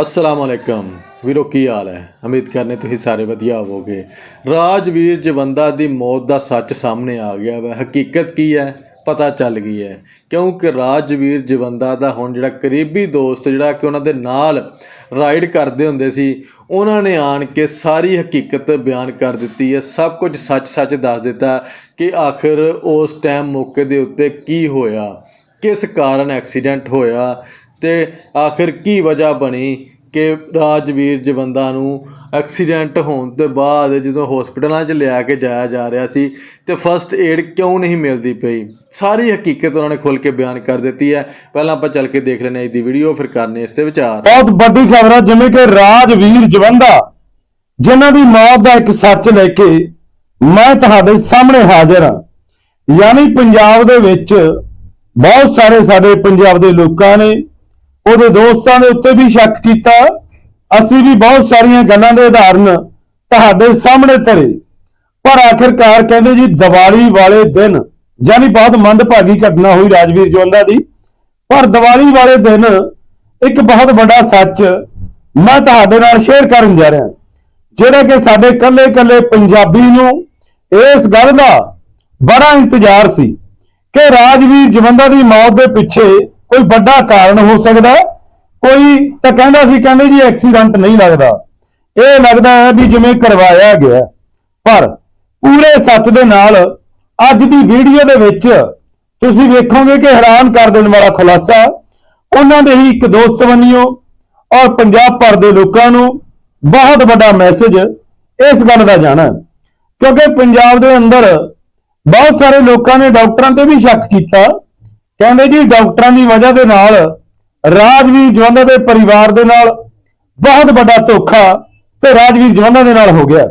ਅਸਲਾਮ ਅਲੈਕਮ ਵੀਰੋ, ਕੀ ਹਾਲ ਹੈ? ਉਮੀਦ ਕਰਨੇ ਤੁਸੀਂ ਸਾਰੇ ਵਧੀਆ ਹੋਵੋਗੇ। ਰਾਜਵੀਰ ਜਵੰਦਾ ਦੀ ਮੌਤ ਦਾ ਸੱਚ ਸਾਹਮਣੇ ਆ ਗਿਆ ਵਾ। ਹਕੀਕਤ ਕੀ ਹੈ? ਪਤਾ ਚੱਲ ਗਈ ਹੈ। ਕਿਉਂਕਿ ਰਾਜਵੀਰ ਜਵੰਦਾ ਦਾ ਹੁਣ ਜਿਹੜਾ ਕਰੀਬੀ ਦੋਸਤ, ਜਿਹੜਾ ਕਿ ਉਹਨਾਂ ਦੇ ਨਾਲ ਰਾਈਡ ਕਰਦੇ ਹੁੰਦੇ ਸੀ, ਉਹਨਾਂ ਨੇ ਆਣ ਕੇ ਸਾਰੀ ਹਕੀਕਤ ਬਿਆਨ ਕਰ ਦਿੱਤੀ ਹੈ। ਸਭ ਕੁਝ ਸੱਚ-ਸੱਚ ਦੱਸ ਦਿੱਤਾ ਕਿ ਆਖਿਰ ਉਸ ਟਾਈਮ ਮੌਕੇ ਦੇ ਉੱਤੇ ਕੀ ਹੋਇਆ? ਕਿਸ ਕਾਰਨ ਐਕਸੀਡੈਂਟ ਹੋਇਆ? ਤੇ ਆਖਿਰ ਕੀ ਵਜ੍ਹਾ ਬਣੀ ਕਿ ਰਾਜਵੀਰ ਜਵੰਦਾ ਨੂੰ ਐਕਸੀਡੈਂਟ ਹੋਣ ਤੋਂ ਬਾਅਦ ਜਦੋਂ ਹਸਪੀਟਲਾਂ 'ਚ ਲਿਆ ਕੇ ਜਾਇਆ ਜਾ ਰਿਹਾ ਸੀ ਤੇ ਫਸਟ ਏਡ ਕਿਉਂ ਨਹੀਂ ਮਿਲਦੀ ਪਈ? ਸਾਰੀ ਹਕੀਕਤ ਉਹਨਾਂ ਨੇ ਖੁੱਲ ਕੇ ਬਿਆਨ ਕਰ ਦਿੱਤੀ ਹੈ। ਪਹਿਲਾਂ ਆਪਾਂ ਚੱਲ ਕੇ ਦੇਖ ਲੈਂਦੇ ਹਾਂ ਇਸ ਦੀ ਵੀਡੀਓ ਫਿਰ ਕਰਨੇ ਇਸ ਤੇ ਵਿਚਾਰ। ਬਹੁਤ ਵੱਡੀ ਖਬਰ ਹੈ ਜਿਵੇਂ ਕਿ ਰਾਜਵੀਰ ਜਵੰਦਾ, ਜਿਨ੍ਹਾਂ ਦੀ ਮੌਤ ਦਾ ਇੱਕ ਸੱਚ ਲੈ ਕੇ ਮੈਂ ਤੁਹਾਡੇ ਸਾਹਮਣੇ ਹਾਜ਼ਰ ਹਾਂ। ਯਾਨੀ ਪੰਜਾਬ ਦੇ ਵਿੱਚ ਬਹੁਤ ਸਾਰੇ ਸਾਡੇ ਪੰਜਾਬ ਦੇ ਲੋਕਾਂ ਨੇ ਉਹਦੇ ਦੋਸਤਾਂ ਦੇ ਉੱਤੇ ਵੀ ਸ਼ੱਕ ਕੀਤਾ। ਅਸੀਂ ਵੀ ਬਹੁਤ ਸਾਰੀਆਂ ਗੱਲਾਂ ਦੇ ਉਦਾਹਰਨ ਤੁਹਾਡੇ ਸਾਹਮਣੇ ਧਰੇ। ਪਰ ਆਖਿਰਕਾਰ ਕਹਿੰਦੇ ਜੀ, ਦੀਵਾਲੀ ਵਾਲੇ ਦਿਨ, ਯਾਨੀ ਬਹੁਤ ਮੰਦਭਾਗੀ ਘਟਨਾ ਹੋਈ ਰਾਜਵੀਰ ਜਵੰਦਾ ਦੀ। ਪਰ ਦੀਵਾਲੀ ਵਾਲੇ ਦਿਨ ਇੱਕ ਬਹੁਤ ਵੱਡਾ ਸੱਚ ਮੈਂ ਤੁਹਾਡੇ ਨਾਲ ਸ਼ੇਅਰ ਕਰਨ ਜਾ ਰਿਹਾ। ਜਿਹੜਾ ਕਿ ਸਾਡੇ ਕੱਲੇ-ਕੱਲੇ ਪੰਜਾਬੀ ਨੂੰ ਇਸ ਗੱਲ ਦਾ ਬੜਾ ਇੰਤਜ਼ਾਰ ਸੀ ਕਿ ਰਾਜਵੀਰ ਜਵੰਦਾ ਦੀ ਮੌਤ ਦੇ ਪਿੱਛੇ ਕੋਈ ਵੱਡਾ ਕਾਰਨ ਹੋ ਸਕਦਾ। ਕੋਈ ਤਾਂ ਕਹਿੰਦਾ ਸੀ, ਕਹਿੰਦੇ ਜੀ ਐਕਸੀਡੈਂਟ ਨਹੀਂ ਲੱਗਦਾ। ਇਹ ਲੱਗਦਾ ਹੈ ਵੀ ਜਿਵੇਂ ਕਰਵਾਇਆ ਗਿਆ। ਪਰ ਪੂਰੇ ਸੱਚ ਦੇ ਨਾਲ ਅੱਜ ਦੀ ਵੀਡੀਓ ਦੇ ਵਿੱਚ ਤੁਸੀਂ ਵੇਖੋਗੇ ਕਿ ਹੈਰਾਨ ਕਰ ਦੇਣ ਵਾਲਾ ਖੁਲਾਸਾ ਉਹਨਾਂ ਦੇ ਹੀ ਇੱਕ ਦੋਸਤ ਬਣਿਓ ਔਰ ਪੰਜਾਬ ਭਰ ਦੇ ਲੋਕਾਂ ਨੂੰ ਬਹੁਤ ਵੱਡਾ ਮੈਸੇਜ ਇਸ ਗੱਲ ਦਾ ਜਾਣਾ। ਕਿਉਂਕਿ ਪੰਜਾਬ ਦੇ ਅੰਦਰ ਬਹੁਤ ਸਾਰੇ ਲੋਕਾਂ ਨੇ ਡਾਕਟਰਾਂ ਤੇ ਵੀ ਸ਼ੱਕ ਕੀਤਾ ਕਹਿੰਦੇ ਜੀ ਡਾਕਟਰਾਂ ਦੀ ਵਜ੍ਹਾ ਦੇ ਨਾਲ, ਰਾਜਵੀਰ ਜਵੰਦਾ ਦੇ ਪਰਿਵਾਰ ਦੇ ਨਾਲ ਬਹੁਤ ਵੱਡਾ ਧੋਖਾ ਤੇ ਰਾਜਵੀਰ ਜਵੰਦਾ ਦੇ ਨਾਲ ਹੋ ਗਿਆ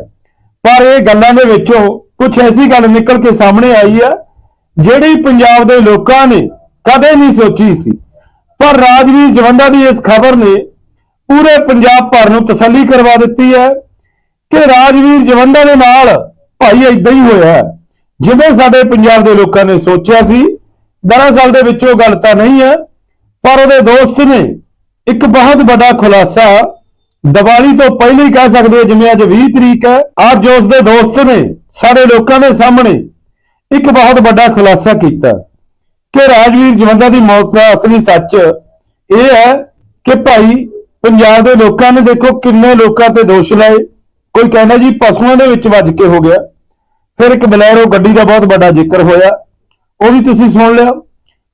ਪਰ ਇਹ ਗੱਲਾਂ ਦੇ ਵਿੱਚੋਂ ਕੁਝ ਐਸੀ ਗੱਲ ਨਿਕਲ ਕੇ ਸਾਹਮਣੇ ਆਈ ਹੈ ਜਿਹੜੀ ਪੰਜਾਬ ਦੇ ਲੋਕਾਂ ਨੇ ਕਦੇ ਨਹੀਂ ਸੋਚੀ ਸੀ ਪਰ ਰਾਜਵੀਰ ਜਵੰਦਾ ਦੀ ਇਸ ਖਬਰ ਨੇ ਪੂਰੇ ਪੰਜਾਬ ਭਰ ਨੂੰ ਤਸੱਲੀ ਕਰਵਾ ਦਿੱਤੀ ਹੈ ਕਿ ਰਾਜਵੀਰ ਜਵੰਦਾ ਦੇ ਨਾਲ ਭਾਈ ਇਦਾਂ ਹੀ ਹੋਇਆ ਹੈ। ਜਿਵੇਂ ਸਾਡੇ ਪੰਜਾਬ ਦੇ ਲੋਕਾਂ ਨੇ ਸੋਚਿਆ ਸੀ ਦਰਅਸਲ ਦੇ ਵਿੱਚ ਉਹ ਗੱਲ ਤਾਂ ਨਹੀਂ ਹੈ ਪਰ ਉਹਦੇ ਦੋਸਤ ਨੇ ਇੱਕ ਬਹੁਤ ਵੱਡਾ ਖੁਲਾਸਾ ਦੀਵਾਲੀ ਤੋਂ ਪਹਿਲਾਂ ਹੀ ਕਹਿ ਸਕਦੇ ਹਾਂ, ਜਿਵੇਂ ਅੱਜ 20 ਤਰੀਕ ਹੈ ਅੱਜ ਉਸ ਦੇ ਦੋਸਤ ਨੇ ਸਾਡੇ ਲੋਕਾਂ ਦੇ ਸਾਹਮਣੇ ਇੱਕ ਬਹੁਤ ਵੱਡਾ ਖੁਲਾਸਾ ਕੀਤਾ। ਕਿ ਰਾਜਵੀਰ ਜਵੰਦਾ ਦੀ ਮੌਤ ਦਾ ਅਸਲੀ ਸੱਚ ਇਹ ਹੈ ਕਿ ਭਾਈ ਪੰਜਾਬ ਦੇ ਲੋਕਾਂ ਨੇ ਦੇਖੋ ਕਿੰਨੇ ਲੋਕਾਂ ਤੇ ਦੋਸ਼ ਲਾਏ। ਕੋਈ ਕਹਿੰਦਾ ਜੀ ਪਸ਼ੂਆਂ ਦੇ ਵਿੱਚ ਵੱਜ ਕੇ ਹੋ ਗਿਆ। ਫਿਰ ਇੱਕ ਬਲੈਰੋ ਗੱਡੀ ਦਾ ਬਹੁਤ ਵੱਡਾ ਜ਼ਿਕਰ ਹੋਇਆ। ਉਹ ਵੀ ਤੁਸੀਂ ਸੁਣ ਲਿਆ।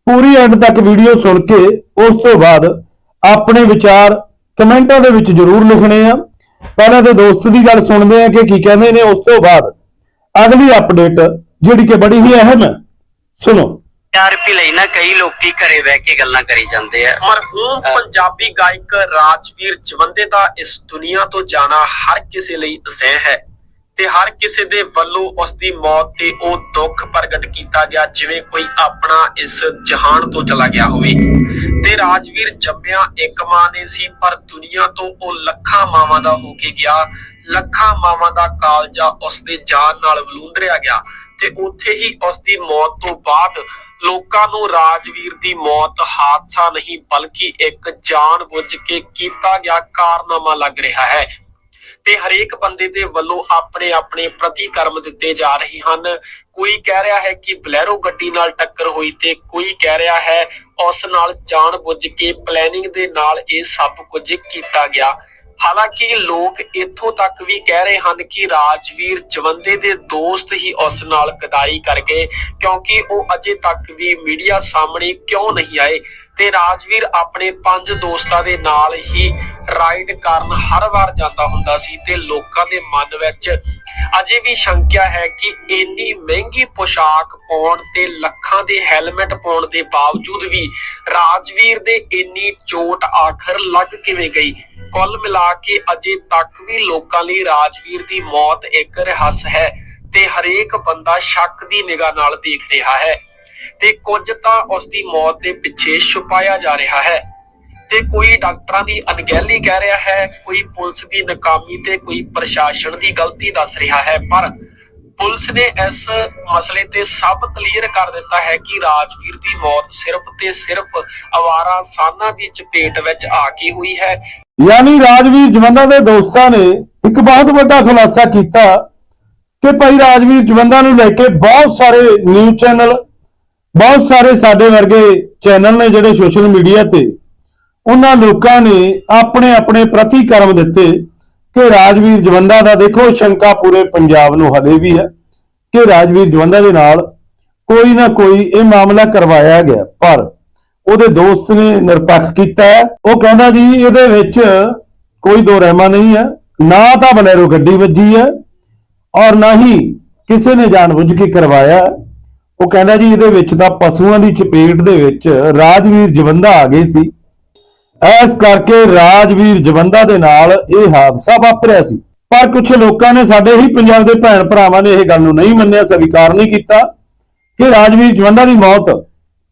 ਪੂਰੀ ਐਂਡ ਤੱਕ ਵੀਡੀਓ ਸੁਣ ਕੇ ਉਸ ਤੋਂ ਬਾਅਦ ਆਪਣੇ ਵਿਚਾਰ ਕਮੈਂਟਾਂ ਦੇ ਵਿੱਚ ਜ਼ਰੂਰ ਲਿਖਣੇ ਆ। ਪਹਿਲਾਂ ਤੇ ਦੋਸਤ ਦੀ ਗੱਲ ਸੁਣਦੇ ਆ ਕਿ ਕੀ ਕਹਿੰਦੇ ਨੇ ਉਸ ਤੋਂ ਬਾਅਦ ਅਗਲੀ ਅਪਡੇਟ ਜਿਹੜੀ ਕਿ ਬੜੀ ਹੀ ਅਹਿਮ ਹੈ। ਸੁਣੋ। ਆਰਪੀ ਲਈ ਨਾ ਕਈ ਲੋਕੀ ਘਰੇ ਬਹਿ ਕੇ ਗੱਲਾਂ ਕਰੀ ਜਾਂਦੇ ਆ। ਮਰਹੂਮ ਪੰਜਾਬੀ ਗਾਇਕ ਰਾਜਵੀਰ ਜਵੰਦੇ ਦਾ ਇਸ ਦੁਨੀਆ ਤੋਂ ਜਾਣਾ ਹਰ ਕਿਸੇ ਲਈ ਅਸਹਿ ਹੈ। ਤੇ ਹਰ ਕਿਸੇ ਦੇ ਵੱਲੋਂ ਉਸ ਦੀ ਮੌਤ ਤੇ ਉਹ ਦੁੱਖ ਪ੍ਰਗਟ ਕੀਤਾ ਗਿਆ, ਜਿਵੇਂ ਕੋਈ ਆਪਣਾ ਇਸ ਜਹਾਨ ਤੋਂ ਚਲਾ ਗਿਆ ਹੋਵੇ। ਤੇ ਰਾਜਵੀਰ ਜੰਮਿਆ ਇੱਕ ਮਾਂ ਨੇ ਸੀ, ਪਰ ਦੁਨੀਆ ਤੋਂ ਉਹ ਲੱਖਾਂ ਮਾਵਾਂ ਦਾ ਹੋ ਕੇ ਗਿਆ। ਲੱਖਾਂ ਮਾਵਾਂ ਦਾ ਕਾਲਜਾ ਉਸ ਦੇ ਜਾਨ ਨਾਲ ਵਲੂੰਦਰਿਆ ਗਿਆ ਤੇ ਉੱਥੇ ਹੀ ਉਸ ਦੀ ਮੌਤ ਤੋਂ ਬਾਅਦ ਲੋਕਾਂ ਨੂੰ ਰਾਜਵੀਰ ਦੀ ਮੌਤ ਹਾਦਸਾ ਨਹੀਂ, ਬਲਕਿ ਇੱਕ ਜਾਣ ਬੁੱਝ ਕੇ ਕੀਤਾ ਗਿਆ ਕਾਰਨਾਮਾ ਲੱਗ ਰਿਹਾ ਹੈ। ਤੇ ਹਰੇਕ ਬੰਦੇ ਦੇ ਵੱਲੋਂ ਆਪਣੇ ਆਪਣੇ ਪ੍ਰਤੀਕਰਮ ਦਿੱਤੇ ਜਾ ਰਹੇ ਹਨ। ਕੋਈ ਕਹਿ ਰਿਹਾ ਹੈ ਕਿ ਬਲੈਰੋ ਗੱਡੀ ਨਾਲ ਟੱਕਰ ਹੋਈ ਤੇ ਕੋਈ ਕਹਿ ਰਿਹਾ ਹੈ ਉਸ ਨਾਲ ਜਾਣ ਕੇ ਪਲੈਨਿੰਗ ਦੇ ਨਾਲ ਇਹ ਸਭ ਕੁਝ ਕੀਤਾ ਗਿਆ। ਹਾਲਾਂਕਿ ਲੋਕ ਇੱਥੋਂ ਤੱਕ ਵੀ ਕਹਿ ਰਹੇ ਹਨ ਕਿ ਰਾਜਵੀਰ ਜਵੰਦੇ ਦੇ ਦੋਸਤ ਹੀ ਉਸ ਨਾਲ ਗਦਾਈ ਕਰ ਗਏ, ਕਿਉਂਕਿ ਉਹ ਅਜੇ ਤੱਕ ਵੀ ਮੀਡੀਆ ਸਾਹਮਣੇ ਕਿਉਂ ਨਹੀਂ ਆਏ। ਤੇ ਰਾਜਵੀਰ ਆਪਣੇ ਪੰਜ ਦੋਸਤਾਂ ਦੇ ਨਾਲ ਹੀ ਰਾਈਡ ਕਰਨ ਹਰ ਵਾਰ ਜਾਂਦਾ ਹੁੰਦਾ ਸੀ ਤੇ ਲੋਕਾਂ ਦੇ ਮਨ ਵਿੱਚ ਅਜੇ ਵੀ ਸ਼ੰਕਿਆ ਹੈ ਕਿ ਇੰਨੀ ਮਹਿੰਗੀ ਪੋਸ਼ਾਕ ਪਾਉਣ ਤੇ ਲੱਖਾਂ ਦੇ ਹੈਲਮਟ ਪਾਉਣ ਦੇ ਬਾਵਜੂਦ ਵੀ ਰਾਜਵੀਰ ਦੇ ਇੰਨੀ ਚੋਟ ਆਖਰ ਲੱਗ ਕਿਵੇਂ ਗਈ? ਕੁੱਲ ਮਿਲਾ ਕੇ ਅਜੇ ਤੱਕ ਵੀ ਲੋਕਾਂ ਲਈ ਰਾਜਵੀਰ ਦੀ ਮੌਤ ਇੱਕ ਰਹੱਸ ਹੈ ਤੇ ਹਰੇਕ ਬੰਦਾ ਸ਼ੱਕ ਦੀ ਨਿਗਾਹ ਨਾਲ ਦੇਖ ਰਿਹਾ ਹੈ। ਤੇ ਕੁਝ ਤਾਂ ਉਸ ਦੀ ਮੌਤ ਦੇ ਪਿੱਛੇ ਛੁਪਾਇਆ ਜਾ ਰਿਹਾ ਹੈ। ਤੇ ਕੋਈ ਡਾਕਟਰਾਂ ਦੀ ਅਣਗਹਿਲੀ ਕਹਿ ਰਿਹਾ ਹੈ, ਕੋਈ ਪੁਲਿਸ ਦੀ ਨਾਕਾਮੀ ਤੇ ਕੋਈ ਪ੍ਰਸ਼ਾਸਨ ਦੀ ਗਲਤੀ ਦੱਸ ਰਿਹਾ ਹੈ। ਪਰ ਪੁਲਿਸ ਨੇ ਇਸ ਮਸਲੇ ਤੇ ਸਭ ਕਲੀਅਰ ਕਰ ਦਿੱਤਾ ਹੈ ਕਿ ਰਾਜਵੀਰ ਦੀ ਮੌਤ ਸਿਰਫ ਤੇ ਸਿਰਫ ਅਵਾਰਾ ਸਾਨਾ ਦੀ ਚਪੇਟ ਵਿੱਚ ਆ ਕੇ ਹੋਈ ਹੈ। ਯਾਨੀ ਰਾਜਵੀਰ ਜਵੰਦਾ ਦੇ ਦੋਸਤਾਂ ਨੇ ਇੱਕ ਬਹੁਤ ਵੱਡਾ ਖੁਲਾਸਾ ਕੀਤਾ ਕਿ ਭਾਈ ਰਾਜਵੀਰ ਜਵੰਦਾ ਨੂੰ ਲੈ ਕੇ ਬਹੁਤ ਸਾਰੇ ਨਿਊਜ਼ ਚੈਨਲ ਬਹੁਤ ਸਾਰੇ ਸਾਡੇ ਵਰਗੇ ਚੈਨਲ ਨੇ ਜਿਹੜੇ ਸੋਸ਼ਲ ਮੀਡੀਆ ਤੇ, ਉਹਨਾਂ ਲੋਕਾਂ ਨੇ ਆਪਣੇ ਆਪਣੇ ਪ੍ਰਤੀਕਰਮ ਦਿੱਤੇ ਕਿ ਰਾਜਵੀਰ ਜਵੰਦਾ ਦਾ ਦੇਖੋ ਸ਼ੰਕਾ ਪੂਰੇ ਪੰਜਾਬ ਨੂੰ ਹਲੇ ਵੀ ਹੈ ਕਿ ਰਾਜਵੀਰ ਜਵੰਦਾ ਦੇ ਨਾਲ ਕੋਈ ਨਾ ਕੋਈ ਇਹ ਮਾਮਲਾ ਕਰਵਾਇਆ ਗਿਆ ਪਰ ਉਹਦੇ ਦੋਸਤ ਨੇ ਨਿਰਪੱਖ ਕੀਤਾ ਹੈ। ਉਹ ਕਹਿੰਦਾ ਜੀ ਇਹਦੇ ਵਿੱਚ ਕੋਈ ਦੋ ਰਹਿਮਾ ਨਹੀਂ ਹੈ, ਨਾ ਤਾਂ ਬਲੈਰੋ ਗੱਡੀ ਵੱਜੀ ਹੈ ਔਰ ਨਾ ਹੀ ਕਿਸੇ ਨੇ ਜਾਣਬੁੱਝ ਕੇ ਕਰਵਾਇਆ ਉਹ ਕਹਿੰਦਾ ਜੀ ਇਹਦੇ ਵਿੱਚ ਤਾਂ ਪਸ਼ੂਆਂ ਦੀ ਚਪੇਟ ਦੇ ਵਿੱਚ ਰਾਜਵੀਰ ਜਵੰਦਾ ਆ ਗਏ ਸੀ। ਐਸ ਕਰਕੇ ਰਾਜਵੀਰ ਜਵੰਦਾ ਦੇ ਨਾਲ ਇਹ ਹਾਦਸਾ ਵਾਪਰਿਆ ਸੀ। ਪਰ ਕੁਝ ਲੋਕਾਂ ਨੇ ਸਾਡੇ ਹੀ ਪੰਜਾਬ ਦੇ ਭੈਣ ਭਰਾਵਾਂ ਨੇ ਇਹ ਗੱਲ ਨੂੰ ਨਹੀਂ ਮੰਨਿਆ, ਸਵੀਕਾਰ ਨਹੀਂ ਕੀਤਾ ਕਿ ਰਾਜਵੀਰ ਜਵੰਦਾ ਦੀ ਮੌਤ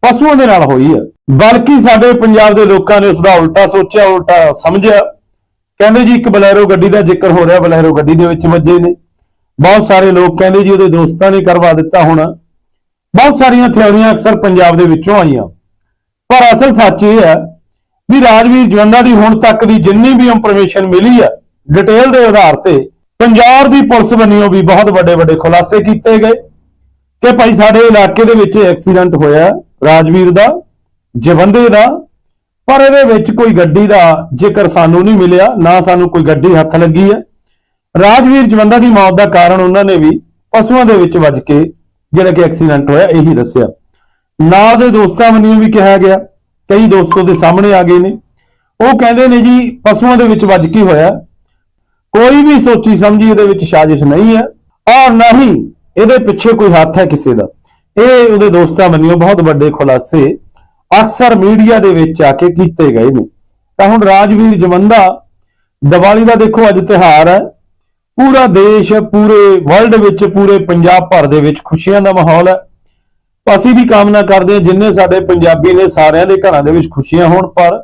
ਪਸ਼ੂਆਂ ਦੇ ਨਾਲ ਹੋਈ ਹੈ। ਬਲਕਿ ਸਾਡੇ ਪੰਜਾਬ ਦੇ ਲੋਕਾਂ ਨੇ ਉਸ ਦਾ ਉਲਟਾ ਸੋਚਿਆ, ਉਲਟਾ ਸਮਝਿਆ। ਕਹਿੰਦੇ ਜੀ ਇੱਕ ਬਲੈਰੋ ਗੱਡੀ ਦਾ ਜ਼ਿਕਰ ਹੋ ਰਿਹਾ, ਬਲੈਰੋ ਗੱਡੀ ਦੇ ਵਿੱਚ ਵੱਜੇ ਨੇ। ਬਹੁਤ ਸਾਰੇ ਲੋਕ ਕਹਿੰਦੇ ਜੀ ਉਹਦੇ ਦੋਸਤਾਂ ਨੇ ਕਰਵਾ ਦਿੱਤਾ ਹੋਣਾ। ਬਹੁਤ ਸਾਰੀਆਂ ਥਿਉਰੀਆਂ ਅਕਸਰ ਪੰਜਾਬ ਦੇ ਵਿੱਚੋਂ ਆਈਆਂ। ਪਰ ਅਸਲ ਸੱਚ ਇਹ ਹੈ ਵੀ ਰਾਜਵੀਰ ਜਵੰਦਾ ਦੀ ਹੁਣ ਤੱਕ ਦੀ ਜਿੰਨੀ ਵੀ ਇਨਫੋਰਮੇਸ਼ਨ ਮਿਲੀ ਹੈ ਡਿਟੇਲ ਦੇ ਆਧਾਰ ਤੇ ਪੰਜਾਬ ਦੀ ਪੁਲਿਸ ਵੱਲੋਂ ਵੀ ਬਹੁਤ ਵੱਡੇ ਵੱਡੇ ਖੁਲਾਸੇ ਕੀਤੇ ਗਏ ਕਿ ਭਾਈ ਸਾਡੇ ਇਲਾਕੇ ਦੇ ਵਿੱਚ ਐਕਸੀਡੈਂਟ ਹੋਇਆ ਰਾਜਵੀਰ ਦਾ, ਜਵੰਦੇ ਦਾ, ਪਰ ਇਹਦੇ ਵਿੱਚ ਕੋਈ ਗੱਡੀ ਦਾ ਜ਼ਿਕਰ ਸਾਨੂੰ ਨਹੀਂ ਮਿਲਿਆ, ਨਾ ਸਾਨੂੰ ਕੋਈ ਗੱਡੀ ਹੱਥ ਲੱਗੀ ਹੈ। ਰਾਜਵੀਰ ਜਵੰਦਾ ਦੀ ਮੌਤ ਦਾ ਕਾਰਨ ਉਹਨਾਂ ਨੇ ਵੀ ਪਸ਼ੂਆਂ ਦੇ ਵਿੱਚ ਵੱਜ ਕੇ ਜਿਹੜਾ ਕਿ ਐਕਸੀਡੈਂਟ ਹੋਇਆ, ਇਹੀ ਦੱਸਿਆ। ਨਾਲ ਦੇ ਦੋਸਤਾਂ ਵੱਲੋਂ ਵੀ ਕਿਹਾ ਗਿਆ, ਕਈ ਦੋਸਤੋ ਦੇ ਸਾਹਮਣੇ ਆ ਗਏ ਨੇ। ਉਹ ਕਹਿੰਦੇ ਨੇ ਜੀ, ਪਸ਼ੂਆਂ ਦੇ ਵਿੱਚ ਵੱਜ ਕੇ ਹੋਇਆ? ਕੋਈ ਵੀ ਸੋਚੀ ਸਮਝੀ ਇਹਦੇ ਵਿੱਚ ਸਾਜ਼ਿਸ਼ ਨਹੀਂ ਹੈ, ਔਰ ਨਾ ਹੀ ਇਹਦੇ ਪਿੱਛੇ ਕੋਈ ਹੱਥ ਹੈ ਕਿਸੇ ਦਾ। ਇਹ ਉਹਦੇ ਦੋਸਤਾਂ ਵੱਲੋਂ ਬਹੁਤ ਵੱਡੇ ਖੁਲਾਸੇ ਅਕਸਰ ਮੀਡੀਆ ਦੇ ਵਿੱਚ ਆ ਕੇ ਕੀਤੇ ਗਏ ਨੇ। ਤਾਂ ਹੁਣ ਰਾਜਵੀਰ ਜਵੰਦਾ, ਦੀਵਾਲੀ ਦਾ ਦੇਖੋ ਅੱਜ ਤਿਉਹਾਰ ਹੈ। ਪੂਰਾ ਦੇਸ਼, ਪੂਰੇ ਵਰਲਡ ਵਿੱਚ, ਪੂਰੇ ਪੰਜਾਬ ਭਰ ਦੇ ਵਿੱਚ ਖੁਸ਼ੀਆਂ ਦਾ ਮਾਹੌਲ ਹੈ। ਅਸੀਂ ਵੀ ਕਾਮਨਾ ਕਰਦੇ ਹਾਂ ਜਿੰਨੇ ਸਾਡੇ ਪੰਜਾਬੀ ਨੇ ਸਾਰਿਆਂ ਦੇ ਘਰਾਂ ਦੇ ਵਿੱਚ ਖੁਸ਼ੀਆਂ ਹੋਣ, ਪਰ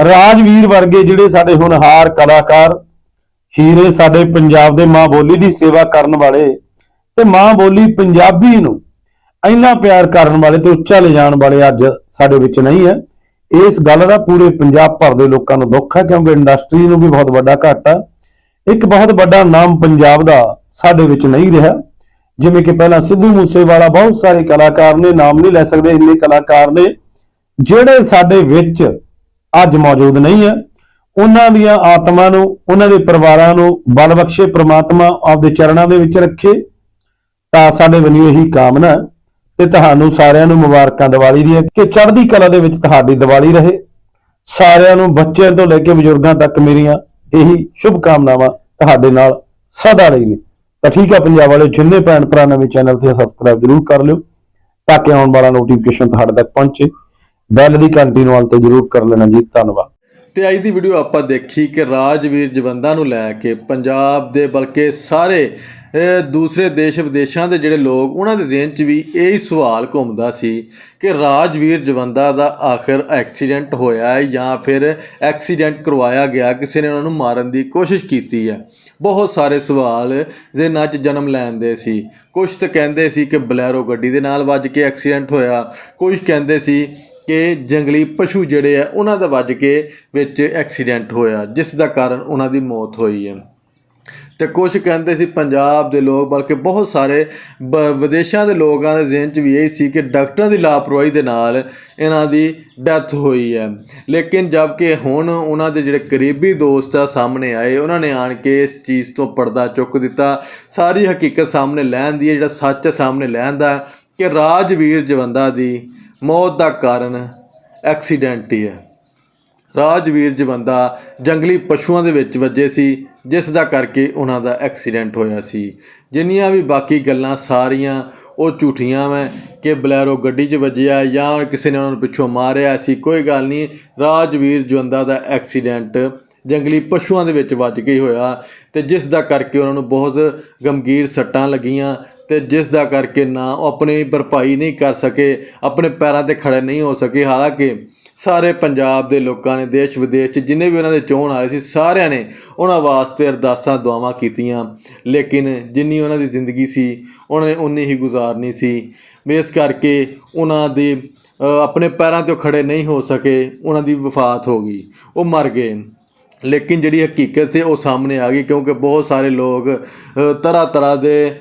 ਰਾਜਵੀਰ ਵਰਗੇ ਜਿਹੜੇ ਸਾਡੇ ਹੋਣਹਾਰ ਕਲਾਕਾਰ, ਹੀਰੇ ਸਾਡੇ ਪੰਜਾਬ ਦੇ ਮਾਂ ਬੋਲੀ ਦੀ ਸੇਵਾ ਕਰਨ ਵਾਲੇ ਤੇ ਮਾਂ ਬੋਲੀ ਪੰਜਾਬੀ ਨੂੰ ਇੰਨਾ ਪਿਆਰ ਕਰਨ ਵਾਲੇ ਤੇ ਉੱਚਾ ਲੈ ਜਾਣ ਵਾਲੇ ਅੱਜ ਸਾਡੇ ਵਿੱਚ ਨਹੀਂ ਹੈ। ਇਸ ਗੱਲ ਦਾ ਪੂਰੇ ਪੰਜਾਬ ਭਰ ਦੇ ਲੋਕਾਂ ਨੂੰ ਦੁੱਖ ਹੈ ਕਿਉਂਕਿ ਇੰਡਸਟਰੀ ਨੂੰ ਵੀ ਬਹੁਤ ਵੱਡਾ ਘਾਟਾ। ਇੱਕ ਬਹੁਤ ਵੱਡਾ ਨਾਮ ਪੰਜਾਬ ਦਾ ਸਾਡੇ ਵਿੱਚ ਨਹੀਂ ਰਿਹਾ। ਜਿਵੇਂ ਕਿ ਪਹਿਲਾਂ ਸਿੱਧੂ ਮੂਸੇਵਾਲਾ ਬਹੁਤ ਸਾਰੇ ਕਲਾਕਾਰ ਨੇ ਨਾਮ ਨਹੀਂ ਲੈ ਸਕਦੇ, ਇੰਨੇ ਕਲਾਕਾਰ ਨੇ, ਜਿਹੜੇ ਸਾਡੇ ਵਿੱਚ ਅੱਜ ਮੌਜੂਦ ਨਹੀਂ ਹੈ। ਉਹਨਾਂ ਦੀਆਂ ਆਤਮਾ ਨੂੰ, ਉਹਨਾਂ ਦੇ ਪਰਿਵਾਰਾਂ ਨੂੰ ਬਲ ਬਖਸ਼ੇ ਪ੍ਰਮਾਤਮਾ ਆਪਦੇ ਚਰਨਾਂ ਦੇ ਵਿੱਚ ਰੱਖੇ, ਤਾਂ ਸਾਡੇ ਵੱਲੋਂ ਇਹੀ ਕਾਮਨਾ ਹੈ ਤੇ ਤੁਹਾਨੂੰ ਸਾਰਿਆਂ ਨੂੰ ਮੁਬਾਰਕਾਂ ਦੀਵਾਲੀ ਦੀਆਂ, ਕਿ ਚੜ੍ਹਦੀ ਕਲਾ ਦੇ ਵਿੱਚ ਤੁਹਾਡੀ ਦੀਵਾਲੀ ਰਹੇ। ਸਾਰਿਆਂ ਨੂੰ ਬੱਚਿਆਂ ਤੋਂ ਲੈ ਕੇ ਬਜ਼ੁਰਗਾਂ ਤੱਕ ਮੇਰੀਆਂ ਇਹੀ ਸ਼ੁਭ ਕਾਮਨਾਵਾਂ ਤੁਹਾਡੇ ਨਾਲ ਸਦਾ ਰਹੀ ਨੇ ਤਾਂ ਠੀਕ ਆ ਪੰਜਾਬ ਵਾਲੇ, ਜਿੰਨੇ ਭੈਣ ਭਰਾ ਨਵੇਂ ਚੈਨਲ ਤੇ ਸਬਸਕ੍ਰਾਈਬ ਜ਼ਰੂਰ ਕਰ ਲਿਓ ਤਾਂ ਕਿ ਆਉਣ ਵਾਲਾ ਨੋਟੀਫਿਕੇਸ਼ਨ ਤੁਹਾਡੇ ਤੱਕ ਪਹੁੰਚੇ। ਬੈਲ ਦੀ ਘੰਟੀ ਨੂੰ ਆਲ ਤੇ ਜ਼ਰੂਰ ਕਰ ਲੈਣਾ ਜੀ। ਧੰਨਵਾਦ। ਤੇ ਅੱਜ ਦੀ ਵੀਡੀਓ ਆਪਾਂ ਦੇਖੀ ਕਿ ਰਾਜਵੀਰ ਜਵੰਦਾ ਨੂੰ ਲੈ ਕੇ ਪੰਜਾਬ ਦੇ ਬਲਕਿ ਸਾਰੇ ਦੂਸਰੇ ਦੇਸ਼ ਵਿਦੇਸ਼ਾਂ ਦੇ ਜਿਹੜੇ ਲੋਕ, ਉਹਨਾਂ ਦੇ ਜ਼ਿਹਨ 'ਚ ਵੀ ਇਹ ਹੀ ਸਵਾਲ ਘੁੰਮਦਾ ਸੀ ਕਿ ਰਾਜਵੀਰ ਜਵੰਦਾ ਦਾ ਆਖਰ ਐਕਸੀਡੈਂਟ ਹੋਇਆ ਹੈ ਜਾਂ ਫਿਰ ਐਕਸੀਡੈਂਟ ਕਰਵਾਇਆ ਗਿਆ, ਕਿਸੇ ਨੇ ਉਹਨਾਂ ਨੂੰ ਮਾਰਨ ਦੀ ਕੋਸ਼ਿਸ਼ ਕੀਤੀ ਹੈ। ਬਹੁਤ ਸਾਰੇ ਸਵਾਲ ਜ਼ਿਹਨਾਂ 'ਚ ਜਨਮ ਲੈਂਦੇ ਸੀ। ਕੁਝ ਤਾਂ ਕਹਿੰਦੇ ਸੀ ਕਿ ਬਲੈਰੋ ਗੱਡੀ ਦੇ ਨਾਲ ਵੱਜ ਕੇ ਐਕਸੀਡੈਂਟ ਹੋਇਆ ਕੁਝ ਕਹਿੰਦੇ ਸੀ ਕਿ ਜੰਗਲੀ ਪਸ਼ੂ ਜਿਹੜੇ ਆ, ਉਹਨਾਂ ਦਾ ਵੱਜ ਕੇ ਵਿੱਚ ਐਕਸੀਡੈਂਟ ਹੋਇਆ, ਜਿਸ ਦਾ ਕਾਰਨ ਉਹਨਾਂ ਦੀ ਮੌਤ ਹੋਈ ਹੈ। ਤੇ ਕੁਝ ਕਹਿੰਦੇ ਸੀ ਪੰਜਾਬ ਦੇ ਲੋਕ, ਬਲਕਿ ਬਹੁਤ ਸਾਰੇ ਬ- ਵਿਦੇਸ਼ਾਂ ਦੇ ਲੋਕਾਂ ਦੇ ਜ਼ਿਹਨ 'ਚ ਵੀ ਇਹ ਸੀ ਕਿ ਡਾਕਟਰਾਂ ਦੀ ਲਾਪਰਵਾਹੀ ਦੇ ਨਾਲ ਇਹਨਾਂ ਦੀ ਡੈਥ ਹੋਈ ਹੈ। ਲੇਕਿਨ ਜਦਕਿ ਹੁਣ ਉਹਨਾਂ ਦੇ ਜਿਹੜੇ ਕਰੀਬੀ ਦੋਸਤ ਆ ਸਾਹਮਣੇ ਆਏ, ਉਹਨਾਂ ਨੇ ਆਣ ਕੇ ਇਸ ਚੀਜ਼ ਤੋਂ ਪਰਦਾ ਚੁੱਕ ਦਿੱਤਾ। ਸਾਰੀ ਹਕੀਕਤ ਸਾਹਮਣੇ ਲੈਣ ਦੀ ਜਿਹੜਾ ਸੱਚ ਸਾਹਮਣੇ ਲੈਣ ਦਾ ਕਿ ਰਾਜਵੀਰ ਜਵੰਦਾ ਦੀ ਮੌਤ ਦਾ ਕਾਰਨ ਐਕਸੀਡੈਂਟ ਹੀ ਹੈ। ਰਾਜਵੀਰ ਜਵੰਦਾ ਜੰਗਲੀ ਪਸ਼ੂਆਂ ਦੇ ਵਿੱਚ ਵੱਜੇ ਸੀ, ਜਿਸ ਦਾ ਕਰਕੇ ਉਹਨਾਂ ਦਾ ਐਕਸੀਡੈਂਟ ਹੋਇਆ ਸੀ। ਜਿੰਨੀਆਂ ਵੀ ਬਾਕੀ ਗੱਲਾਂ ਸਾਰੀਆਂ ਉਹ ਝੂਠੀਆਂ ਵੈ ਕਿ ਬਲੈਰੋ ਗੱਡੀ 'ਚ ਵੱਜਿਆ ਜਾਂ ਕਿਸੇ ਨੇ ਉਹਨਾਂ ਨੂੰ ਪਿੱਛੋਂ ਮਾਰਿਆ ਸੀ, ਕੋਈ ਗੱਲ ਨਹੀਂ। ਰਾਜਵੀਰ ਜਵੰਦਾ ਦਾ ਐਕਸੀਡੈਂਟ ਜੰਗਲੀ ਪਸ਼ੂਆਂ ਦੇ ਵਿੱਚ ਵੱਜ ਕੇ ਹੋਇਆ ਤੇ ਜਿਸ ਦਾ ਕਰਕੇ ਉਹਨਾਂ ਨੂੰ ਬਹੁਤ ਗੰਭੀਰ ਸੱਟਾਂ ਲੱਗੀਆਂ। ਤੇ ਜਿਸ ਦਾ ਕਰਕੇ ਨਾ ਉਹ ਆਪਣੀ ਭਰਪਾਈ ਨਹੀਂ ਕਰ ਸਕੇ, ਆਪਣੇ ਪੈਰਾਂ ਤੇ ਖੜੇ ਨਹੀਂ ਹੋ ਸਕੇ। ਹਾਲਾਂਕਿ ਸਾਰੇ ਪੰਜਾਬ ਦੇ ਲੋਕਾਂ ਨੇ ਦੇਸ਼ ਵਿਦੇਸ਼ 'ਚ ਜਿੰਨੇ ਵੀ ਉਹਨਾਂ ਦੇ ਚੋਣ ਆਏ ਸੀ, ਸਾਰਿਆਂ ਨੇ ਉਹਨਾਂ ਵਾਸਤੇ ਅਰਦਾਸਾਂ, ਦੁਆਵਾਂ ਕੀਤੀਆਂ। ਲੇਕਿਨ ਜਿੰਨੀ ਉਹਨਾਂ ਦੀ ਜ਼ਿੰਦਗੀ ਸੀ, ਉਹਨਾਂ ਨੇ ਉਨੀ ਹੀ ਗੁਜ਼ਾਰਨੀ ਸੀ। ਇਸ ਕਰਕੇ ਉਹਨਾਂ ਦੇ ਆਪਣੇ ਪੈਰਾਂ ਤੇ ਖੜੇ ਨਹੀਂ ਹੋ ਸਕੇ, ਉਹਨਾਂ ਦੀ ਵਫਾਤ ਹੋ ਗਈ। ਉਹ ਮਰ ਗਏ। ਲੇਕਿਨ ਜਿਹੜੀ ਹਕੀਕਤ ਹੈ ਉਹ ਸਾਹਮਣੇ ਆ ਗਈ, ਕਿਉਂਕਿ ਬਹੁਤ ਸਾਰੇ ਲੋਕ ਤਰ੍ਹਾਂ ਤਰ੍ਹਾਂ ਦੇ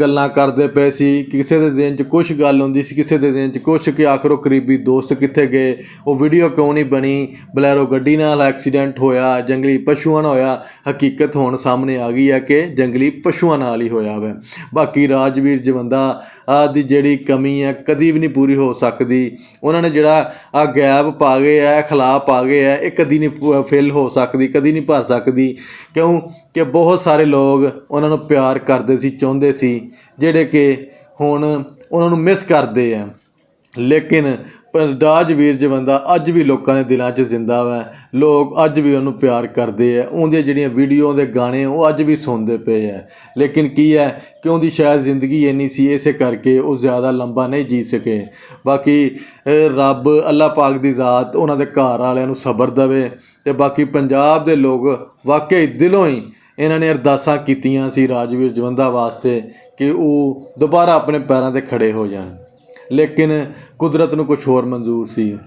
ਗੱਲਾਂ ਕਰਦੇ ਪਏ ਸੀ। ਕਿਸੇ ਦੇ ਦਿਨ 'ਚ ਕੁਝ ਗੱਲ ਹੁੰਦੀ ਸੀ, ਕਿਸੇ ਦੇ ਦਿਨ 'ਚ ਕੁਛ ਕਿ ਆਖਰ ਉਹ ਕਰੀਬੀ ਦੋਸਤ ਕਿੱਥੇ ਗਏ। ਉਹ ਵੀਡੀਓ ਕਿਉਂ ਨਹੀਂ ਬਣੀ? ਬਲੈਰੋ ਗੱਡੀ ਨਾਲ ਐਕਸੀਡੈਂਟ ਹੋਇਆ, ਜੰਗਲੀ ਪਸ਼ੂਆਂ ਨਾਲ ਹੋਇਆ। ਹਕੀਕਤ ਹੁਣ ਸਾਹਮਣੇ ਆ ਗਈ ਹੈ ਕਿ ਜੰਗਲੀ ਪਸ਼ੂਆਂ ਨਾਲ ਹੀ ਹੋਇਆ ਵੈ। ਬਾਕੀ ਰਾਜਵੀਰ ਜਵੰਦਾ ਆ ਦੀ ਜਿਹੜੀ ਕਮੀ ਹੈ, ਕਦੀ ਵੀ ਨਹੀਂ ਪੂਰੀ ਹੋ ਸਕਦੀ। ਉਹਨਾਂ ਨੇ ਜਿਹੜਾ ਆ ਗੈਪ ਪਾ ਗਏ ਆ ਖਿਲਾਫ ਪਾ ਗਏ ਆ ਇਹ ਕਦੀ ਨਹੀਂ ਫਿਲ ਹੋ ਸਕਦੀ, ਕਦੀ ਨਹੀਂ ਭਰ ਸਕਦੀ। ਕਿਉਂ? ਕਿ ਬਹੁਤ ਸਾਰੇ ਲੋਕ ਉਹਨਾਂ ਨੂੰ ਪਿਆਰ ਕਰਦੇ ਸੀ, ਚਾਹੁੰਦੇ ਸੀ, ਜਿਹੜੇ ਕਿ ਹੁਣ ਉਹਨਾਂ ਨੂੰ ਮਿਸ ਕਰਦੇ ਆ। ਲੇਕਿਨ ਪਰ ਰਾਜਵੀਰ ਜਵੰਦਾ ਅੱਜ ਵੀ ਲੋਕਾਂ ਦੇ ਦਿਲਾਂ 'ਚ ਜ਼ਿੰਦਾ ਵਾ। ਲੋਕ ਅੱਜ ਵੀ ਉਹਨੂੰ ਪਿਆਰ ਕਰਦੇ ਆ। ਉਹਦੀਆਂ ਜਿਹੜੀਆਂ ਵੀਡੀਓ ਦੇ ਗਾਣੇ ਉਹ ਅੱਜ ਵੀ ਸੁਣਦੇ ਪਏ ਆ। ਲੇਕਿਨ ਕੀ ਹੈ ਕਿ ਉਹਦੀ ਸ਼ਾਇਦ ਜ਼ਿੰਦਗੀ ਇੰਨੀ ਸੀ, ਇਸੇ ਕਰਕੇ ਉਹ ਜ਼ਿਆਦਾ ਲੰਬਾ ਨਹੀਂ ਜੀ ਸਕੇ। ਬਾਕੀ ਰੱਬ ਅੱਲਾਹ ਪਾਕ ਦੀ ਜ਼ਾਤ ਉਹਨਾਂ ਦੇ ਘਰ ਵਾਲਿਆਂ ਨੂੰ ਸਬਰ ਦੇਵੇ ਤੇ ਬਾਕੀ ਪੰਜਾਬ ਦੇ ਲੋਕ ਵਾਕਈ ਦਿਲੋਂ ਹੀ ਇਹਨਾਂ ਨੇ ਅਰਦਾਸਾਂ ਕੀਤੀਆਂ ਸੀ ਰਾਜਵੀਰ ਜਵੰਦਾ ਵਾਸਤੇ ਕਿ ਉਹ ਦੁਬਾਰਾ ਆਪਣੇ ਪੈਰਾਂ ਤੇ ਖੜੇ ਹੋ ਜਾਣ। ਲੇਕਿਨ ਕੁਦਰਤ ਨੂੰ ਕੁਝ ਹੋਰ ਮਨਜ਼ੂਰ ਸੀ।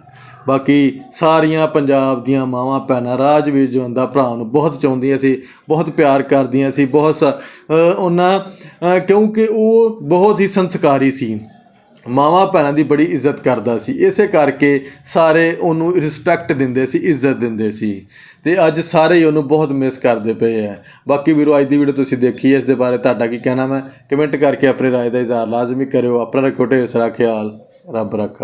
ਬਾਕੀ ਸਾਰੀਆਂ ਪੰਜਾਬ ਦੀਆਂ ਮਾਵਾਂ ਭੈਣਾਂ ਰਾਜਵੀਰ ਜਵੰਦਾ ਭਰਾ ਨੂੰ ਬਹੁਤ ਚਾਹੁੰਦੀਆਂ ਸੀ, ਬਹੁਤ ਪਿਆਰ ਕਰਦੀਆਂ ਸੀ, ਬਹੁਤ ਸ- ਉਹਨਾਂ ਕਿਉਂਕਿ ਉਹ ਬਹੁਤ ਹੀ ਸੰਸਕਾਰੀ ਸੀ। ਮਾਵਾਂ ਭੈਣਾਂ ਦੀ ਬੜੀ ਇੱਜ਼ਤ ਕਰਦਾ ਸੀ ਇਸੇ ਕਰਕੇ ਸਾਰੇ ਉਹਨੂੰ ਰਿਸਪੈਕਟ ਦਿੰਦੇ ਸੀ ਇੱਜ਼ਤ ਦਿੰਦੇ ਸੀ ਤੇ ਅੱਜ ਸਾਰੇ ਹੀ ਉਹਨੂੰ ਬਹੁਤ ਮਿਸ ਕਰਦੇ ਪਏ ਆ ਬਾਕੀ ਵੀਰੋ ਅੱਜ ਦੀ ਵੀਡੀਓ ਤੁਸੀਂ ਦੇਖੀ ਹੈ ਇਸ ਦੇ ਬਾਰੇ ਤੁਹਾਡਾ ਕੀ ਕਹਿਣਾ ਮੈਂ ਕਮੈਂਟ ਕਰਕੇ ਆਪਣੀ رائے ਦਾ ਇਜ਼ਹਾਰ ਲਾਜ਼ਮੀ ਕਰਿਓ ਆਪਣਾ ਰੱਖੋ ਢੇਰ ਸਾਰਾ ਖਿਆਲ ਰੱਬ ਰੱਖਾ